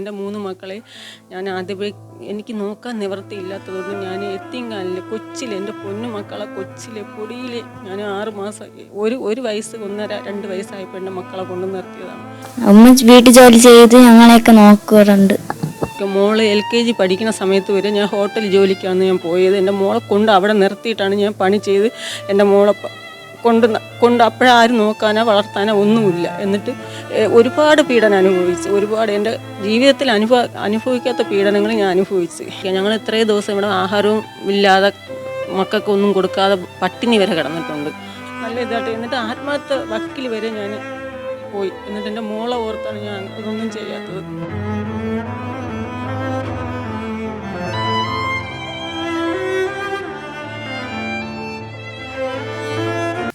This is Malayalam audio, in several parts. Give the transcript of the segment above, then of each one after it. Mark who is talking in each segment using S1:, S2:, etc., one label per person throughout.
S1: എന്റെ മൂന്ന് മക്കളെ ഞാൻ ആദ്യമേ എനിക്ക് നോക്കാൻ നിവർത്തിയില്ലാത്തതുകൊണ്ട് ഞാൻ എത്തിങ്കാലിൽ കൊച്ചിലെ എന്റെ പൊന്നു മക്കളെ കൊച്ചിലെ പൊടിയിലെ ഞാൻ ആറ് മാസം ഒരു ഒരു വയസ്സ് ഒന്നര രണ്ട് വയസ്സായപ്പോൾ എന്റെ മക്കളെ കൊണ്ടു നിർത്തിയതാണ്.
S2: അമ്മ വീട്ടു ജോലി ചെയ്ത് ഞങ്ങളെയൊക്കെ നോക്കാറുണ്ട്.
S1: മോൾ എൽ കെ ജി പഠിക്കുന്ന സമയത്ത് വരെ ഞാൻ ഹോട്ടൽ ജോലിക്കാണ് ഞാൻ പോയത്. എന്റെ മോളെ കൊണ്ട് അവിടെ നിർത്തിയിട്ടാണ് ഞാൻ പണി ചെയ്ത് എന്റെ മോളെ കൊണ്ട് കൊണ്ട് അപ്പോഴാരും നോക്കാനോ വളർത്താനോ ഒന്നുമില്ല. എന്നിട്ട് ഒരുപാട് പീഡനം അനുഭവിച്ചു ഒരുപാട് എന്റെ ജീവിതത്തിൽ അനുഭവ അനുഭവിക്കാത്ത പീഡനങ്ങൾ ഞാൻ അനുഭവിച്ചു. ഞങ്ങൾ ഇത്രയും ദിവസം ഇവിടെ ആഹാരവും ഇല്ലാതെ മക്കൾക്കൊന്നും കൊടുക്കാതെ പട്ടിണി വരെ കിടന്നിട്ടുണ്ട്. നല്ല ഇതായിട്ട് എന്നിട്ട് ആത്മഹത്യ വക്കിൽ വരെ ഞാൻ പോയി. എന്നിട്ട് എന്റെ മോളെ ഓർത്താണ് ഞാൻ ഇതൊന്നും ചെയ്യാത്തത്.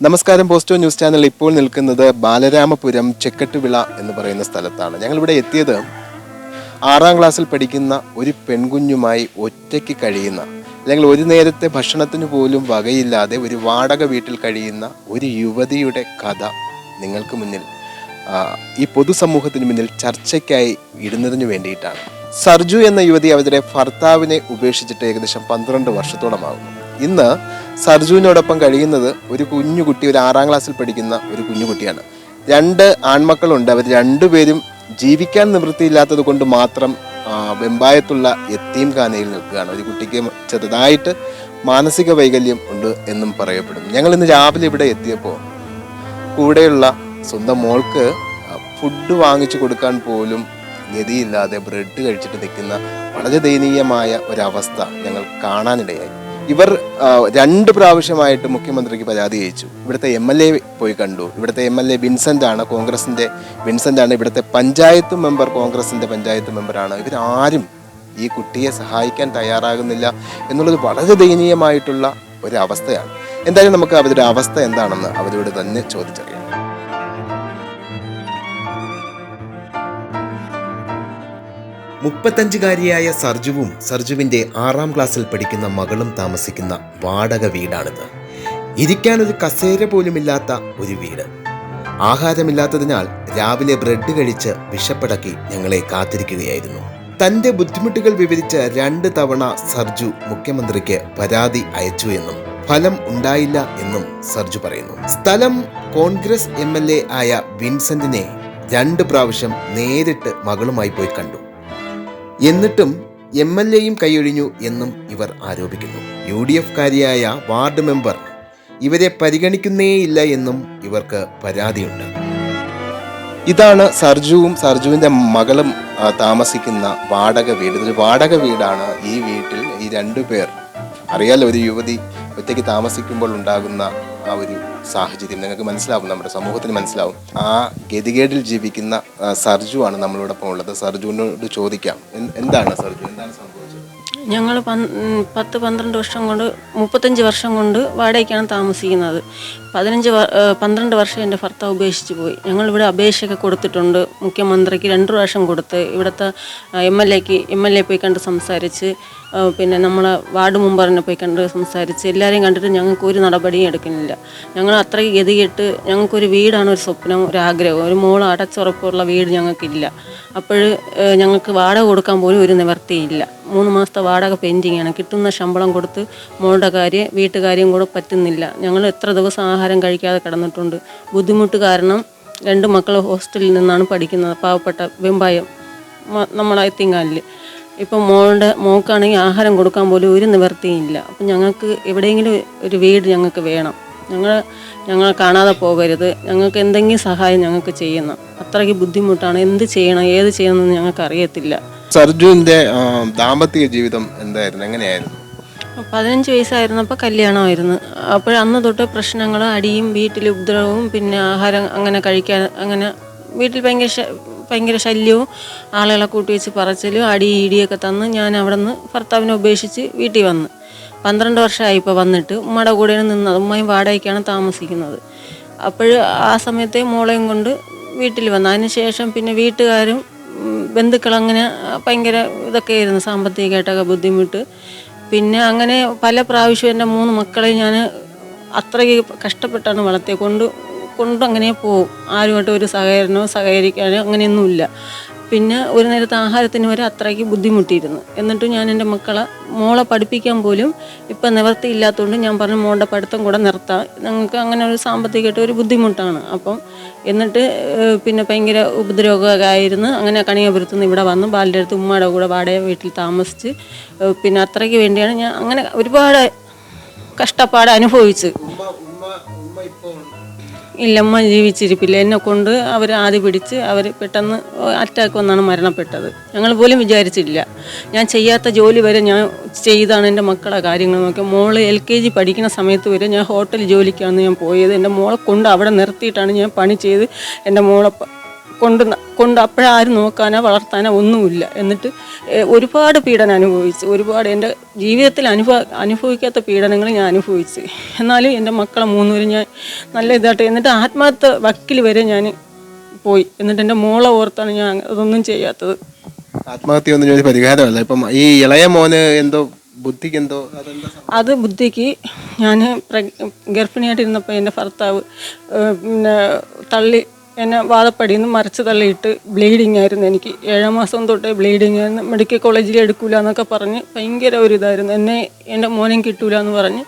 S3: നമസ്കാരം പോസ്റ്റോ ന്യൂസ് ചാനൽ ഇപ്പോൾ നിൽക്കുന്നത് ബാലരാമപുരം ചെക്കട്ടുവിള എന്ന് പറയുന്ന സ്ഥലത്താണ്. ഞങ്ങളിവിടെ എത്തിയത് ആറാം ക്ലാസ്സിൽ പഠിക്കുന്ന ഒരു പെൺകുഞ്ഞുമായി ഒറ്റയ്ക്ക് കഴിയുന്ന അല്ലെങ്കിൽ ഒരു നേരത്തെ ഭക്ഷണത്തിന് പോലും വകയില്ലാതെ ഒരു വാടക വീട്ടിൽ കഴിയുന്ന ഒരു യുവതിയുടെ കഥ നിങ്ങൾക്ക് മുന്നിൽ ഈ പൊതുസമൂഹത്തിന് മുന്നിൽ ചർച്ചയ്ക്കായി ഇടുന്നതിന് വേണ്ടിയിട്ടാണ്. സർജു എന്ന യുവതി അവരുടെ ഭർത്താവിനെ ഉപേക്ഷിച്ചിട്ട് ഏകദേശം പന്ത്രണ്ട് വർഷത്തോളമാകുന്നു ഇന്ന് സർജുവിനോടൊപ്പം കഴിയുന്നത് ഒരു കുഞ്ഞു കുട്ടി ഒരു ആറാം ക്ലാസ്സിൽ പഠിക്കുന്ന ഒരു കുഞ്ഞു കുട്ടിയാണ്. രണ്ട് ആൺമക്കളുണ്ട്. അവർ രണ്ടുപേരും ജീവിക്കാൻ നിവൃത്തിയില്ലാത്തത് കൊണ്ട് മാത്രം വെമ്പായത്തുള്ള എത്തീം ഖാനയിൽ നിൽക്കുകയാണ്. ഒരു കുട്ടിക്ക് ചെറുതായിട്ട് മാനസിക വൈകല്യം ഉണ്ട് എന്നും പറയപ്പെടും ഞങ്ങൾ ഇന്ന് രാവിലെ ഇവിടെ എത്തിയപ്പോൾ കൂടെയുള്ള സ്വന്തം മോൾക്ക് ഫുഡ് വാങ്ങിച്ചു കൊടുക്കാൻ പോലും ഗതിയില്ലാതെ ബ്രെഡ് കഴിച്ചിട്ട് നിൽക്കുന്ന വളരെ ദയനീയമായ ഒരവസ്ഥ ഞങ്ങൾ കാണാനിടയായി. ഇവർ രണ്ട് പ്രാവശ്യമായിട്ട് മുഖ്യമന്ത്രിക്ക് പരാതി അയച്ചു. ഇവിടുത്തെ എം എൽ എ പോയി കണ്ടു. ഇവിടുത്തെ എം എൽ എ വിൻസെന്റ് ആണ് കോൺഗ്രസിന്റെ വിൻസെന്റ് ആണ് ഇവിടുത്തെ പഞ്ചായത്ത് മെമ്പർ കോൺഗ്രസിന്റെ പഞ്ചായത്ത് മെമ്പറാണ് ഇവരാരും ഈ കുട്ടിയെ സഹായിക്കാൻ തയ്യാറാകുന്നില്ല എന്നുള്ളത് വളരെ ദയനീയമായിട്ടുള്ള ഒരവസ്ഥയാണ്. എന്തായാലും നമുക്ക് അവരുടെ അവസ്ഥ എന്താണെന്ന് അവരോട് തന്നെ ചോദിച്ചറിയാം. മുപ്പത്തഞ്ചുകാരിയായ സർജുവും സർജുവിന്റെ ആറാം ക്ലാസ്സിൽ പഠിക്കുന്ന മകളും താമസിക്കുന്ന വാടക വീടാണിത്. ഇരിക്കാനൊരു കസേര പോലുമില്ലാത്ത ഒരു വീട്. ആഹാരമില്ലാത്തതിനാൽ രാവിലെ ബ്രെഡ് കഴിച്ച് വിഷപ്പടക്കി ഞങ്ങളെ കാത്തിരിക്കുകയായിരുന്നു. തന്റെ ബുദ്ധിമുട്ടുകൾ വിവരിച്ച് രണ്ട് തവണ സർജു മുഖ്യമന്ത്രിക്ക് പരാതി അയച്ചു എന്നും ഫലം ഉണ്ടായില്ല എന്നും സർജു പറയുന്നു. സ്ഥലം കോൺഗ്രസ് എ ആയ വിൻസെന്റിനെ രണ്ട് പ്രാവശ്യം നേരിട്ട് മകളുമായി പോയി കണ്ടു. എന്നിട്ടും എം എൽ എയും കൈയൊഴിഞ്ഞു എന്നും ഇവർ ആരോപിക്കുന്നു. യു ഡി എഫ് കാരിയായ വാർഡ് മെമ്പർ ഇവരെ പരിഗണിക്കുന്നേയില്ല എന്നും ഇവർക്ക് പരാതിയുണ്ട്. ഇതാണ് സർജുവും സർജുവിന്റെ മകളും താമസിക്കുന്ന വാടക വീട്. ഇതൊരു വാടക വീടാണ് ഈ വീട്ടിൽ ഈ രണ്ടു പേർ. അറിയാലോ ഒരു യുവതി ഒറ്റയ്ക്ക് താമസിക്കുമ്പോൾ ഉണ്ടാകുന്ന ആ ഒരു സാഹചര്യം നിങ്ങൾക്ക് മനസ്സിലാവും നമ്മുടെ സമൂഹത്തിന് മനസ്സിലാവും. ആ ഗതികേടിൽ ജീവിക്കുന്ന സർജു ആണ് നമ്മളോടൊപ്പം ഉള്ളത്. സർജുവിനോട് ചോദിക്കാം എന്താണ് സർജു? എന്താണ് സംഭവിച്ചത്?
S1: ഞങ്ങൾ പത്ത് പന്ത്രണ്ട് വർഷം കൊണ്ട് മുപ്പത്തഞ്ച് വർഷം കൊണ്ട് വാടകയ്ക്കാണ് താമസിക്കുന്നത്. പതിനഞ്ച് പന്ത്രണ്ട് വർഷം എന്റെ ഭർത്താവ് ഉപേക്ഷിച്ച് പോയി. ഞങ്ങളിവിടെ അപേക്ഷയൊക്കെ കൊടുത്തിട്ടുണ്ട്. മുഖ്യമന്ത്രിക്ക് രണ്ട് പ്രാവശ്യം കൊടുത്ത് ഇവിടുത്തെ എം എൽ എക്ക് എം എൽ എ പോയി കണ്ട് സംസാരിച്ച് പിന്നെ നമ്മളെ വാർഡ് മെമ്പറിനെ പോയി കണ്ട് സംസാരിച്ച് എല്ലാവരെയും കണ്ടിട്ട് ഞങ്ങൾക്ക് ഒരു നടപടിയും എടുക്കുന്നില്ല. ഞങ്ങൾ അത്രയ്ക്ക് ഗതികെട്ട് ഞങ്ങൾക്കൊരു വീടാണ് ഒരു സ്വപ്നം ഒരു ആഗ്രഹം. ഒരു മോൾ അടച്ചുറപ്പുള്ള വീട് ഞങ്ങൾക്കില്ല. അപ്പോൾ ഞങ്ങൾക്ക് വാടക കൊടുക്കാൻ പോലും ഒരു നിവർത്തിയില്ല മൂന്ന് മാസത്തെ വാടക പെൻഡിങ്ങാണ്. കിട്ടുന്ന ശമ്പളം കൊടുത്ത് മോളുടെ കാര്യം വീട്ടുകാര്യം കൂടെ പറ്റുന്നില്ല. ഞങ്ങൾ എത്ര ദിവസം കഴിക്കാതെ കിടന്നിട്ടുണ്ട്. ബുദ്ധിമുട്ട് കാരണം രണ്ട് മക്കൾ ഹോസ്റ്റലിൽ നിന്നാണ് പഠിക്കുന്നത്. പാവപ്പെട്ട വെമ്പായം നമ്മളെ തിങ്ങാനിൽ ഇപ്പം മോളുടെ മോൾക്കാണെങ്കിൽ ആഹാരം കൊടുക്കാൻ പോലും ഒരു നിവർത്തിയില്ല അപ്പം ഞങ്ങൾക്ക് എവിടെയെങ്കിലും ഒരു വീട് ഞങ്ങൾക്ക് വേണം. ഞങ്ങൾ ഞങ്ങൾ കാണാതെ പോകരുത്. ഞങ്ങൾക്ക് എന്തെങ്കിലും സഹായം ഞങ്ങൾക്ക് ചെയ്യണം. അത്രയ്ക്ക് ബുദ്ധിമുട്ടാണ്. എന്ത് ചെയ്യണം ഏത് ചെയ്യണമെന്ന് ഞങ്ങൾക്ക് അറിയത്തില്ല
S3: സർജുവിന്റെ ദാമ്പത്തിക ജീവിതം എന്തായിരുന്നു? എങ്ങനെയായിരുന്നു?
S1: പതിനഞ്ച് വയസ്സായിരുന്നപ്പോൾ കല്യാണമായിരുന്നു. അപ്പോൾ അന്ന് തൊട്ട് പ്രശ്നങ്ങൾ അടിയും വീട്ടിൽ ഉപദ്രവവും പിന്നെ ആഹാരം അങ്ങനെ കഴിക്കാൻ അങ്ങനെ വീട്ടിൽ ഭയങ്കര ഭയങ്കര ശല്യവും ആളുകളെ കൂട്ടി വെച്ച് പറച്ചിലും അടി ഇടിയൊക്കെ തന്ന് ഞാൻ അവിടെ നിന്ന് ഭർത്താവിനെ ഉപേക്ഷിച്ച് വീട്ടിൽ വന്ന്. പന്ത്രണ്ട് വർഷമായി ഇപ്പോൾ വന്നിട്ട് ഉമ്മയുടെ കൂടെയാണ് നിന്നത് ഉമ്മയും വാടകയ്ക്കാണ് താമസിക്കുന്നത്. അപ്പോൾ ആ സമയത്തെ മോളെയും കൊണ്ട് വീട്ടിൽ വന്നു. അതിന് ശേഷം പിന്നെ വീട്ടുകാരും ബന്ധുക്കളങ്ങനെ ഭയങ്കര ഇതൊക്കെ ആയിരുന്നു സാമ്പത്തികമായിട്ടൊക്കെ ബുദ്ധിമുട്ട്. പിന്നെ അങ്ങനെ പല പ്രാവശ്യം എന്റെ മൂന്ന് മക്കളെ ഞാൻ അത്രയ്ക്ക് കഷ്ടപ്പെട്ടാണ് വളർത്തിയത്. കൊണ്ട് കൊണ്ട് അങ്ങനെ പോവും. ആരുമായിട്ട് ഒരു സഹകരണമോ സഹകരിക്കാനോ അങ്ങനെയൊന്നുമില്ല. പിന്നെ ഒരു നേരത്തെ ആഹാരത്തിന് വരെ അത്രയ്ക്ക് ബുദ്ധിമുട്ടിയിരുന്നു. എന്നിട്ട് ഞാൻ എന്റെ മക്കളെ മോളെ പഠിപ്പിക്കാൻ പോലും ഇപ്പം നിവർത്തിയില്ലാത്തതുകൊണ്ട് ഞാൻ പറഞ്ഞു മോളുടെ പഠിത്തം കൂടെ നിർത്താം. ഞങ്ങൾക്ക് അങ്ങനെ ഒരു സാമ്പത്തികമായിട്ട് ഒരു ബുദ്ധിമുട്ടാണ്. അപ്പം എന്നിട്ട് പിന്നെ ഭയങ്കര ഉപദ്രവമൊക്കെ ആയിരുന്നു അങ്ങനെ കണിയപുരത്ത് നിന്ന് ഇവിടെ വന്നു. ബാലിന്റെ അടുത്ത് ഉമ്മയുടെ കൂടെ വാടക വീട്ടിൽ താമസിച്ച് പിന്നെ അത്രയ്ക്ക് വേണ്ടിയാണ് ഞാൻ അങ്ങനെ ഒരുപാട് കഷ്ടപ്പാട് അനുഭവിച്ച്. ഇല്ല അമ്മ ജീവിച്ചിരിപ്പില്ല. എന്നെ കൊണ്ട് അവർ ആദ്യ പിടിച്ച് അവർ പെട്ടെന്ന് അറ്റാക്ക് വന്നാണ് മരണപ്പെട്ടത്. ഞങ്ങൾ പോലും വിചാരിച്ചില്ല ഞാൻ ചെയ്യാത്ത ജോലി വരെ ഞാൻ ചെയ്താണ് എന്റെ മക്കളെ കാര്യങ്ങൾ മോൾ എൽ കെ ജി പഠിക്കുന്ന സമയത്ത് വരെ ഞാൻ ഹോട്ടൽ ജോലിക്കാണ് ഞാൻ പോയത്. എന്റെ മോളെ കൊണ്ട് അവിടെ നിർത്തിയിട്ടാണ് ഞാൻ പണി ചെയ്ത് എന്റെ മോളെ കൊണ്ട് കൊണ്ട് അപ്പോഴാരും നോക്കാനോ വളർത്താനോ ഒന്നുമില്ല. എന്നിട്ട് ഒരുപാട് പീഡനം അനുഭവിച്ചു ഒരുപാട് എന്റെ ജീവിതത്തിൽ അനുഭവ അനുഭവിക്കാത്ത പീഡനങ്ങൾ ഞാൻ അനുഭവിച്ച്. എന്നാലും എന്റെ മക്കളെ മൂന്നുപേരും ഞാൻ നല്ല ഇതായിട്ട് എന്നിട്ട് ആത്മഹത്യ വക്കിൽ വരെ ഞാൻ പോയി. എന്നിട്ട് എന്റെ മോളെ ഓർത്താണ് ഞാൻ അതൊന്നും ചെയ്യാത്തത്.
S3: ആത്മഹത്യ ഒന്നും ഒരു പരിഹാരമല്ല. ഇപ്പം ഈ ഇളയ മോന് എന്തോ ബുദ്ധിക്ക് എന്തോ
S1: അത് ബുദ്ധിക്ക് ഞാൻ ഗർഭിണിയായിട്ടിരുന്നപ്പോൾ എന്റെ ഭർത്താവ് പിന്നെ തള്ളി എന്നെ വാദപ്പടിയിൽ നിന്ന് മറിച്ച് തള്ളിയിട്ട് ബ്ലീഡിങ് ആയിരുന്നു. എനിക്ക് ഏഴാം മാസം തൊട്ടേ ബ്ലീഡിങ് ആയിരുന്നു. മെഡിക്കൽ കോളേജിൽ എടുക്കൂല എന്നൊക്കെ പറഞ്ഞ് ഭയങ്കര ഒരു ഇതായിരുന്നു. എന്നെ എന്റെ മോനെയും കിട്ടൂല എന്ന് പറഞ്ഞ്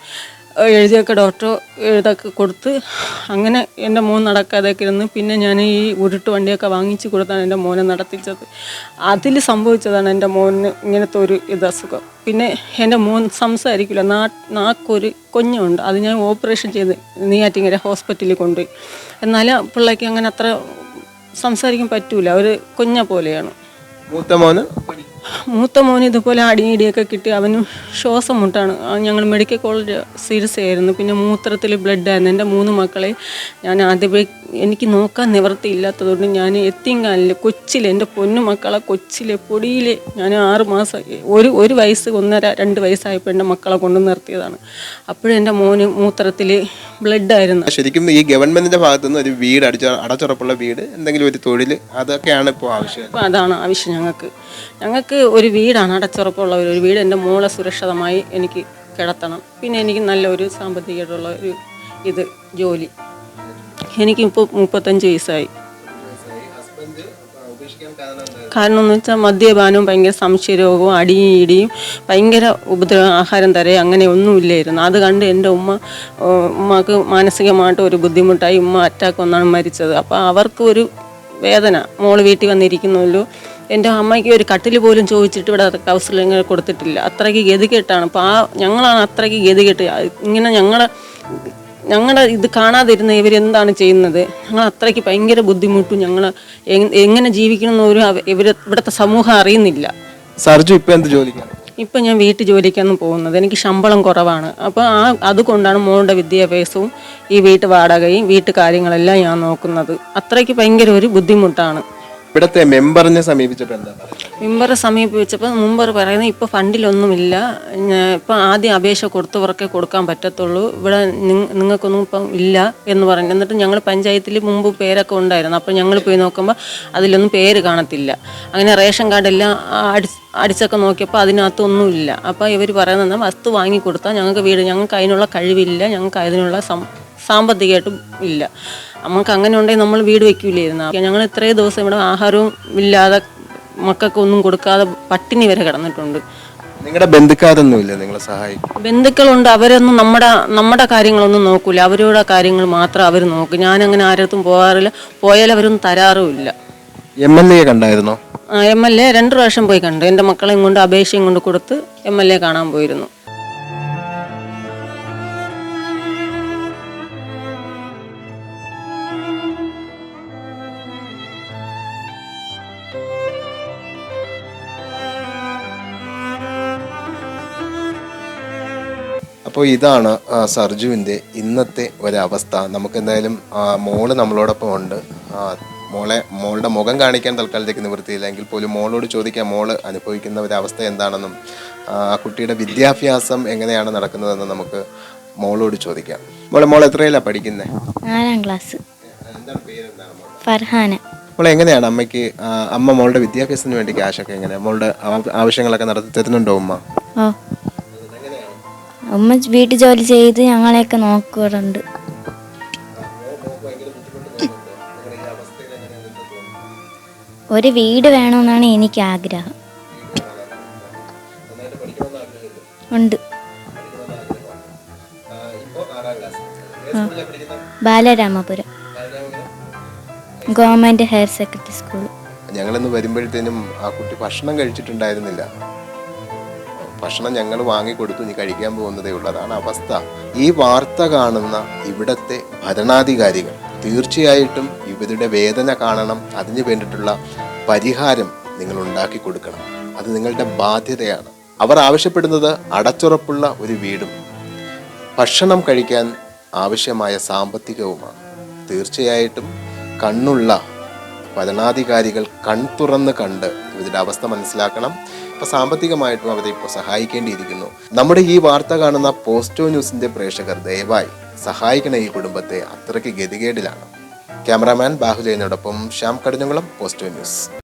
S1: എഴുതിയൊക്കെ ഡോക്ടർ എഴുതൊക്കെ കൊടുത്ത് അങ്ങനെ എന്റെ മോൻ നടക്കാതെ ഇരുന്ന് പിന്നെ ഞാൻ ഈ ഉരുട്ട് വണ്ടിയൊക്കെ വാങ്ങിച്ചു കൊടുത്താണ് എന്റെ മോനെ നടത്തിച്ചത്. അതിൽ സംഭവിച്ചതാണ് എന്റെ മോന് ഇങ്ങനത്തെ ഒരു ഇത് അസുഖം. പിന്നെ എന്റെ മോൻ സംസാരിക്കില്ല. നാ നാക്കൊരു കുഞ്ഞുണ്ട്. അത് ഞാൻ ഓപ്പറേഷൻ ചെയ്ത് നെയ്യാറ്റിങ്ങര ഹോസ്പിറ്റലിൽ കൊണ്ടുപോയി. എന്നാലും പിള്ളേക്ക് അങ്ങനെ അത്ര സംസാരിക്കാൻ പറ്റൂല. ഒരു കുഞ്ഞ പോലെയാണ്.
S3: മൂത്ത മോന്?
S1: മൂത്ത മോന് ഇതുപോലെ അടിയിടിയൊക്കെ കിട്ടി. അവനും ശ്വാസം മുട്ടാണ്. ഞങ്ങൾ മെഡിക്കൽ കോളേജ് സീരിയസ് ആയിരുന്നു. പിന്നെ മൂത്രത്തിൽ ബ്ലഡ് ആയിരുന്നു. എന്റെ മൂന്ന് മക്കളെ ഞാൻ ആദ്യമേ എനിക്ക് നോക്കാൻ നിവൃത്തിയില്ലാത്തതുകൊണ്ട് ഞാൻ എത്തിങ്കാലിൽ കൊച്ചിലെ എന്റെ പൊന്നു മക്കളെ കൊച്ചിലെ പൊടിയിൽ ഞാൻ ആറ് മാസം ഒരു ഒരു വയസ്സ് ഒന്നര രണ്ട് വയസ്സായപ്പോൾ എന്റെ മക്കളെ കൊണ്ടു നിർത്തിയതാണ്. അപ്പോഴും എന്റെ മോന് മൂത്രത്തിൽ ബ്ലഡ് ആയിരുന്നു.
S3: ശരിക്കും ഈ ഗവൺമെന്റിന്റെ ഭാഗത്തുനിന്ന് ഒരു വീട് അടിച്ച അടച്ചുറപ്പുള്ള വീട് എന്തെങ്കിലും ഒരു തൊഴിൽ അതൊക്കെയാണ് ഇപ്പോൾ ആവശ്യം?
S1: അതാണ് ആവശ്യം ഞങ്ങൾക്ക്. ഞങ്ങൾക്ക് ഒരു വീടാണ് അടച്ചുറപ്പുള്ള ഒരു വീട് എന്റെ മോളെ സുരക്ഷിതമായി എനിക്ക് കിടത്തണം. പിന്നെ എനിക്ക് നല്ലൊരു സാമ്പത്തികമായിട്ടുള്ള ഒരു ഇത് ജോലി. എനിക്കിപ്പോൾ മുപ്പത്തഞ്ച് വയസ്സായി. കാരണം എന്ന് വെച്ചാൽ മദ്യപാനവും ഭയങ്കര സംശയരോഗവും അടിയും ഇടിയും ഭയങ്കര ഉപദ്രവം ആഹാരം തരേ അങ്ങനെ ഒന്നുമില്ലായിരുന്നു. അത് കണ്ട് എന്റെ ഉമ്മ ഉമ്മക്ക് മാനസികമായിട്ട് ഒരു ബുദ്ധിമുട്ടായി. ഉമ്മ അറ്റാക്ക് വന്നാണ് മരിച്ചത്. അപ്പോൾ അവർക്ക് ഒരു വേദന. മോൾ വീട്ടിൽ വന്നിരിക്കുന്നുള്ളൂ എന്റെ അമ്മയ്ക്ക് ഒരു കട്ടിൽ പോലും ചോദിച്ചിട്ട് ഇവിടെ കൗൺസിലിംഗ് കൊടുത്തിട്ടില്ല. അത്രയ്ക്ക് ഗതികെട്ടാണ് അപ്പോൾ ആ ഞങ്ങളാണ് അത്രയ്ക്ക് ഗതികെട്ട് ഇങ്ങനെ ഞങ്ങളെ ഞങ്ങളുടെ ഇത് കാണാതിരുന്ന ഇവരെന്താണ് ചെയ്യുന്നത്? ഞങ്ങൾ അത്രയ്ക്ക് ഭയങ്കര ബുദ്ധിമുട്ടും ഞങ്ങൾ എങ്ങനെ ജീവിക്കണം ഒരു ഇവർ ഇവിടുത്തെ സമൂഹം അറിയുന്നില്ല.
S3: സർജു ഇപ്പം എന്ത് ജോലിക്കാണ്
S1: ഇപ്പം ഞാൻ വീട്ടു ജോലിക്കാണ് പോകുന്നത്. എനിക്ക് ശമ്പളം കുറവാണ്. അപ്പോൾ ആ അതുകൊണ്ടാണ് മോളുടെ വിദ്യാഭ്യാസവും ഈ വീട്ടു വാടകയും വീട്ടു കാര്യങ്ങളെല്ലാം ഞാൻ നോക്കുന്നത്. അത്രയ്ക്ക് ഭയങ്കര ഒരു ബുദ്ധിമുട്ടാണ്.
S3: ഇവിടത്തെ മെമ്പറിനെ സമീപിച്ചപ്പോൾ എന്താ
S1: മെമ്പറെ സമീപിച്ചപ്പോൾ മുമ്പർ പറയുന്നത് ഇപ്പോൾ ഫണ്ടിലൊന്നുമില്ല. ഇപ്പം ആദ്യം അപേക്ഷ കൊടുത്തവർക്കേ കൊടുക്കാൻ പറ്റത്തുള്ളൂ. ഇവിടെ നിങ്ങ- നിങ്ങൾക്കൊന്നും ഇപ്പം ഇല്ല എന്ന് പറഞ്ഞു. എന്നിട്ട് ഞങ്ങൾ പഞ്ചായത്തിൽ മുമ്പ് പേരൊക്കെ ഉണ്ടായിരുന്നു. അപ്പോൾ ഞങ്ങൾ പോയി നോക്കുമ്പോൾ അതിലൊന്നും പേര് കാണത്തില്ല. അങ്ങനെ റേഷൻ കാർഡെല്ലാം അടി അടിച്ചൊക്കെ നോക്കിയപ്പോൾ അതിനകത്തൊന്നുമില്ല. അപ്പോൾ ഇവർ പറയുന്നത് വസ്തു വാങ്ങി കൊടുത്താൽ ഞങ്ങൾക്ക് വീട് ഞങ്ങൾക്ക് അതിനുള്ള കഴിവില്ല ഞങ്ങൾക്ക് അതിനുള്ള സം സാമ്പത്തികമായിട്ടും ഇല്ല. നമുക്ക് അങ്ങനെ ഉണ്ടെങ്കിൽ നമ്മൾ വീട് വെക്കൂലായിരുന്നു. ഞങ്ങൾ ഇത്രയും ദിവസം ഇവിടെ ആഹാരവും ഇല്ലാതെ മക്കൾക്കൊന്നും കൊടുക്കാതെ പട്ടിണി വരെ കിടന്നിട്ടുണ്ട്.
S3: നിങ്ങളുടെ ബന്ധുക്കാരൊന്നുമില്ല നിങ്ങളെ സഹായിക്കും
S1: ബന്ധുക്കളുണ്ട്. അവരൊന്നും നമ്മുടെ നമ്മുടെ കാര്യങ്ങളൊന്നും നോക്കൂല. അവരുടെ കാര്യങ്ങൾ മാത്രം അവർ നോക്കും. ഞാനങ്ങനെ ആരത്തും പോകാറില്ല. പോയാൽ അവരൊന്നും തരാറുമില്ല
S3: എം എൽ എ കണ്ടായിരുന്നോ?
S1: എം എൽ എ രണ്ട് പ്രാവശ്യം പോയി കണ്ടു. എന്റെ മക്കളെയും കൊണ്ട് അപേക്ഷയും കൊണ്ട് കൊടുത്ത് എം എൽ എ കാണാൻ പോയിരുന്നു.
S3: അപ്പോൾ ഇതാണ് സർജുവിന്റെ ഇന്നത്തെ ഒരവസ്ഥ. നമുക്ക് എന്തായാലും മോൾ നമ്മളോടൊപ്പം ഉണ്ട്. മോളെ മോളുടെ മുഖം കാണിക്കാൻ തൽക്കാലത്തേക്ക് നിവൃത്തിയില്ല എങ്കിൽ പോലും മോളോട് ചോദിക്കാം മോൾ അനുഭവിക്കുന്ന ഒരവസ്ഥ എന്താണെന്നും ആ കുട്ടിയുടെ വിദ്യാഭ്യാസം എങ്ങനെയാണ് നടക്കുന്നതെന്ന് നമുക്ക് മോളോട് ചോദിക്കാം. മോളെ മോൾ എത്രയിലാണ് പഠിക്കുന്നത്
S2: നാലാം ക്ലാസ്. ഫർഹാന.
S3: മോളെ എങ്ങനെയാണ് അമ്മയ്ക്ക് അമ്മ മോളുടെ വിദ്യാഭ്യാസത്തിന് വേണ്ടി ക്യാഷൊക്കെ എങ്ങനെയാണ് മോളുടെ ആവശ്യങ്ങളൊക്കെ നടത്തി തരുന്നുണ്ടോ ഉമ്മ?
S2: ഉമ്മ വീട്ടു ജോലി ചെയ്ത് ഞങ്ങളെയൊക്കെ നോക്കാറുണ്ട് ഒരു വീട് വേണമെന്നാണ് എനിക്ക് ആഗ്രഹം ഉണ്ട് Balaramapuram. Government higher secondary school
S3: ഞങ്ങളിന്ന് വരുമ്പോഴത്തേനും ആ കുട്ടി ഭക്ഷണം കഴിച്ചിട്ടുണ്ടായിരുന്നില്ല. ഭക്ഷണം ഞങ്ങൾ വാങ്ങിക്കൊടുത്തു നീ കഴിക്കാൻ പോകുന്നതേ ഉള്ളൂ അതാണ് അവസ്ഥ. ഈ വാർത്ത കാണുന്ന ഇവിടത്തെ ഭരണാധികാരികൾ തീർച്ചയായിട്ടും ഇവരുടെ വേദന കാണണം അതിന് വേണ്ടിയിട്ടുള്ള പരിഹാരം നിങ്ങൾ ഉണ്ടാക്കി കൊടുക്കണം. അത് നിങ്ങളുടെ ബാധ്യതയാണ്. അവർ ആവശ്യപ്പെടുന്നത് അടച്ചുറപ്പുള്ള ഒരു വീടും ഭക്ഷണം കഴിക്കാൻ ആവശ്യമായ സാമ്പത്തികവുമാണ്. തീർച്ചയായിട്ടും കണ്ണുള്ള ഭരണാധികാരികൾ കൺ തുറന്ന് കണ്ട് ഇതിന്റെ അവസ്ഥ മനസ്സിലാക്കണം. സാമ്പത്തികമായിട്ടും അവരെ ഇപ്പോൾ സഹായിക്കേണ്ടിയിരിക്കുന്നു. നമ്മുടെ ഈ വാർത്ത കാണുന്ന പോസ്റ്റോ ന്യൂസിന്റെ പ്രേക്ഷകർ ദയവായി സഹായിക്കണ ഈ കുടുംബത്തെ അത്രയ്ക്ക് ഗതികേടിലാണ്. ക്യാമറാമാൻ ബാഹുജയനോടൊപ്പം ശ്യാം കടിഞ്ഞുകുളം പോസ്റ്റോ ന്യൂസ്.